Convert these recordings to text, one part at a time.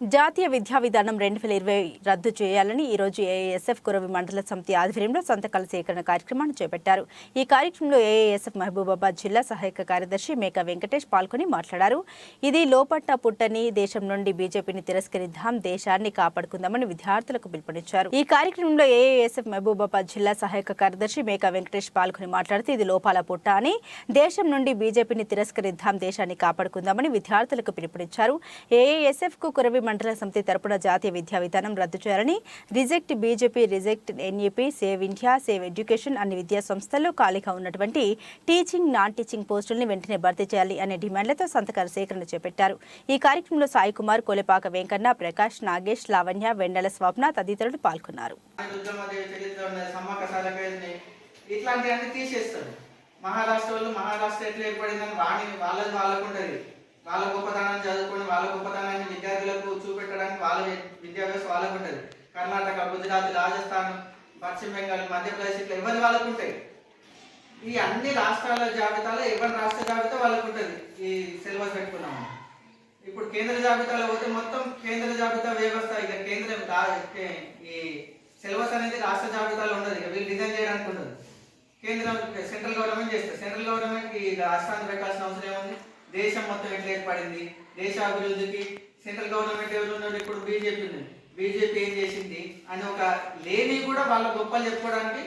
జాతీయ విద్యా విధానం రెండు వేల ఇరవై రద్దు చేయాలని ఈరోజు ఏఏఎస్ఎఫ్ కురవి మండల సమితి ఆధ్వర్యంలో సంతకాల సేకరణ కార్యక్రమాన్ని చేపట్టారు. ఈ కార్యక్రమంలో ఏఏఎస్ఎఫ్ మహబూబాబాద్ జిల్లా సహాయక కార్యదర్శి మేకా వెంకటేష్ పాల్గొని మాట్లాడారు. ఇది లోపట్ట పుట్టని దేశం నుండి బీజేపీని తిరస్కరిద్దాం దేశాన్ని కాపాడుకుందామని విద్యార్థులకు పిలుపునిచ్చారు. ఈ కార్యక్రమంలో ఏఏఎస్ఎఫ్ మహబూబాబాద్ జిల్లా సహాయక కార్యదర్శి మేకా వెంకటేష్ పాల్గొని మాట్లాడుతూ ఇది లోపాల పుట్ట అని దేశం నుండి బీజేపీని తిరస్కరిద్దాం దేశాన్ని కాపాడుకుందామని విద్యార్థులకు పిలుపునిచ్చారు. ఏఏఎస్ఎఫ్కు కురవి మండల సమితి తరపున జాతీయ విద్యా విధానం రద్దు చేయాలని reject BJP reject NEP save India save education అన్ని విద్యా సంస్థల్లో ఖాళీగా ఉన్నటువంటి టీచింగ్ నాన్ టీచింగ్ పోస్టుల్ని వెంటనే భర్తీ చేయాలి అనే డిమాండ్లతో సంతకాల సేకరణ చేపట్టారు. ఈ కార్యక్రమంలో సాయి కుమార్ కొలెపాక వెంకన్న ప్రకాష్ నాగేష్ లావణ్య వెండల స్వప్న తదితరులు పాల్గొన్నారు. ఇట్లాంటివన్నీ తీసేస్తారు. మహారాష్ట్ర వాళ్ళు మహారాష్ట్ర ఎట్లా ఏర్పడిందని వాణి వాళ్ళది వాళ్ళకు వాళ్ళ గొప్పతనాన్ని చదువుకొని వాళ్ళ గొప్పతనాన్ని విద్యార్థులకు చూపెట్టడానికి వాళ్ళ విద్యాభ్యాసం విద్యా వ్యవస్థ వాళ్ళకు ఉంటుంది. కర్ణాటక గుజరాత్ రాజస్థాన్ పశ్చిమ బెంగాల్ మధ్యప్రదేశ్ ఇట్లా ఎవరి వాళ్ళకు ఉంటాయి? ఈ అన్ని రాష్ట్రాల జాబితాలో ఎవరి రాష్ట్ర జాబితా వాళ్ళకు ఉంటుంది? ఈ సిలబస్ పెట్టుకున్నాము ఇప్పుడు కేంద్ర జాబితాలో పోతే మొత్తం కేంద్ర జాబితా వ్యవస్థ ఇక కేంద్రం ఈ సిలబస్ అనేది రాష్ట్ర జాబితాలో ఉండదు. ఇక వీళ్ళు డిజైన్ చేయడానికి ఉండదు. కేంద్రం సెంట్రల్ గవర్నమెంట్ చేస్తారు సెంట్రల్ గవర్నమెంట్ ఈ రాష్ట్రాన్ని పెట్టాల్సిన అవసరం ఏముంది? దేశం మొత్తం ఎట్లా ఏర్పడింది? దేశ అభివృద్ధికి సెంట్రల్ గవర్నమెంట్ ఎవరు ఉన్నారు ఇప్పుడు బీజేపీ ఉంది బీజేపీ ఏం చేసింది? అని ఒక లేని కూడా వాళ్ళ గొప్పలు చెప్పుకోవడానికి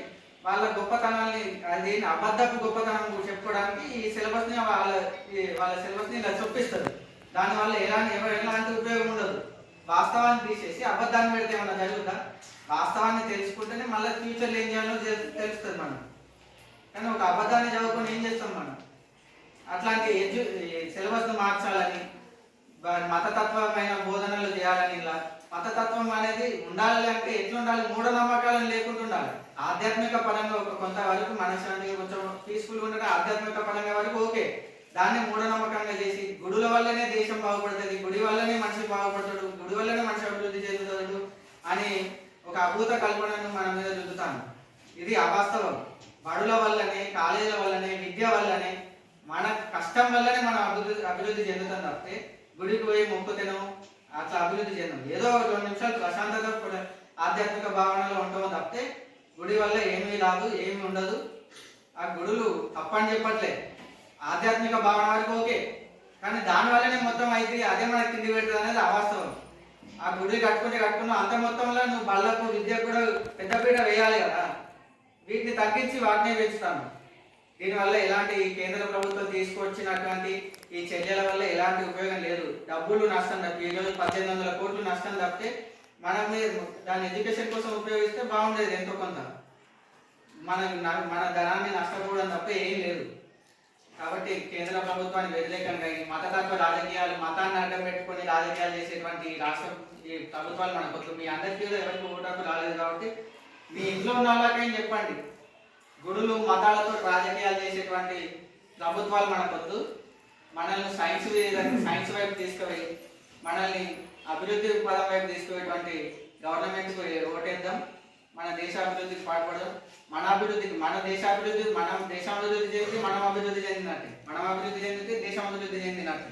వాళ్ళ గొప్పతనాన్ని అది అబద్ధపు గొప్పతనం చెప్పుకోవడానికి ఈ సిలబస్ని వాళ్ళ వాళ్ళ సిలబస్ని ఇలా చొప్పిస్తారు దానివల్ల ఎలాంటి ఎలాంటి ఉపయోగం ఉండదు. వాస్తవాన్ని తీసేసి అబద్ధాన్ని పెడితే ఏమన్నా జరుగుతుందా వాస్తవాన్ని తెలుసుకుంటేనే మళ్ళీ ఫ్యూచర్లో ఏం చేయాలో తెలు- తెలుస్తుంది మనం కానీ ఒక అబద్ధాన్ని చదువుకొని ఏం చేస్తాం మనం? అట్లాంటి ఎడ్యు సిలబస్ను మార్చాలని మతతత్వమైన బోధనలు చేయాలని ఇలా మతతత్వం అనేది ఉండాలి అంటే ఎట్లా ఉండాలి మూఢనమ్మకాలను లేకుండా ఉండాలి. ఆధ్యాత్మిక పరంగా ఒక కొంతవరకు మనశ్శాంతిగా కొంచెం పీస్ఫుల్గా ఉండటం ఆధ్యాత్మిక పరంగా వరకు ఓకే. దాన్ని మూఢనమ్మకంగా చేసి గుడుల వల్లనే దేశం బాగుపడుతుంది గుడి వల్లనే మనిషి బాగుపడతాడు గుడి వల్లనే మనిషి అభివృద్ధి చెందుతాడు అని ఒక అభూత కల్పనను మన మీద రుద్దుతాను. ఇది అవాస్తవం. బడుల వల్లనే కాలేజీల వల్లనే విద్య వల్ల కష్టం వల్లనే మనం అభివృద్ధి అభివృద్ధి చెందుతాం తప్పితే గుడికి పోయి మొక్కుతేనో అట్లా అభివృద్ధి చెందాం. ఏదో ఒక రెండు నిమిషాలు ప్రశాంతత ఆధ్యాత్మిక భావనలో ఉంటామో తప్పితే గుడి వల్ల ఏమీ రాదు ఏమీ ఉండదు. ఆ గుడులు తప్పని చెప్పట్లే. ఆధ్యాత్మిక భావన వరకు ఓకే. కానీ దానివల్లనే మొత్తం అయితే అదే మనకి కింది పెట్టదు అనేది అవాస్తవం. ఆ గుడి కట్టుకుంటే కట్టుకున్నావు అంత మొత్తంలో నువ్వు బళ్ళకు విద్య కూడా పెద్దపీట వేయాలి కదా. వీటిని తగ్గించి వాటినే పెంచుతాను. దీనివల్ల ఎలాంటి కేంద్ర ప్రభుత్వం తీసుకొచ్చినటువంటి ఈ చర్యల వల్ల ఎలాంటి ఉపయోగం లేదు. డబ్బులు నష్టం తప్పి ఈరోజు పద్దెనిమిది వందల కోట్లు నష్టం తప్పితే మనం మీ- దాని ఎడ్యుకేషన్ కోసం ఉపయోగిస్తే బాగుండేది ఎంతో కొంత. మన మన ధనాన్ని నష్టపోవడం తప్ప ఏం లేదు. కాబట్టి కేంద్ర ప్రభుత్వాన్ని వ్యతిరేకంగా ఈ మతతత్వ రాజకీయాలు మతాన్ని అడ్డం పెట్టుకొని రాజకీయాలు చేసేటువంటి రాష్ట్ర రాష్ట్రం ఈ ప్రభుత్వాలు మనకు మీ అందరికీ కూడా ఎవరికి ఓటాకు రాలేదు కాబట్టి మీ ఇంట్లో ఉన్న వాళ్ళకేం చెప్పండి? గుడులు మతాలతో రాజకీయాలు చేసేటువంటి ప్రభుత్వాలు మనకొద్దు. మనల్ని సైన్స్ సైన్స్ వైపు తీసుకుపోయి మనల్ని అభివృద్ధి పదం వైపు తీసుకుపోయేటువంటి గవర్నమెంట్కి ఓటేద్దాం. మన దేశ అభివృద్ధికి పాటుపడదాం. మన అభివృద్ధికి మన దేశ అభివృద్ధి మనం దేశం అభివృద్ధి చెంది మనం అభివృద్ధి చెందినట్టు. మనం అభివృద్ధి చెందితే దేశం అభివృద్ధి చెందినట్టు.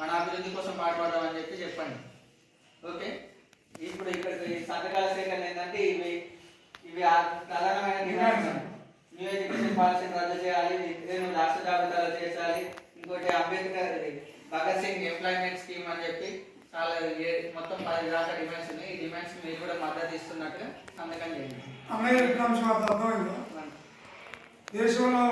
మన అభివృద్ధి కోసం పాటుపడదాం అని చెప్పి చెప్పండి. ఓకే? ఇప్పుడు ఇక్కడ సంతకాల సేకరణ ఏంటంటే ఇవి ఇవి ప్రధానమైన న్యూ ఎడ్యుకేషన్ పాలసీని రద్దు చేయాలి విద్యను రాష్ట్ర జాబితాలో చేర్చాలి. ఇంకోటి అంబేద్కర్ భగత్ సింగ్ ఎంప్లాయ్మెంట్ స్కీమ్ అని చెప్పి చాలా మొత్తం పది దాకా డిమాండ్స్ ఉన్నాయి. ఈ డిమాండ్స్ మీరు కూడా మద్దతు ఇస్తున్నట్టుగా సంతకం చేయండి. దేశంలో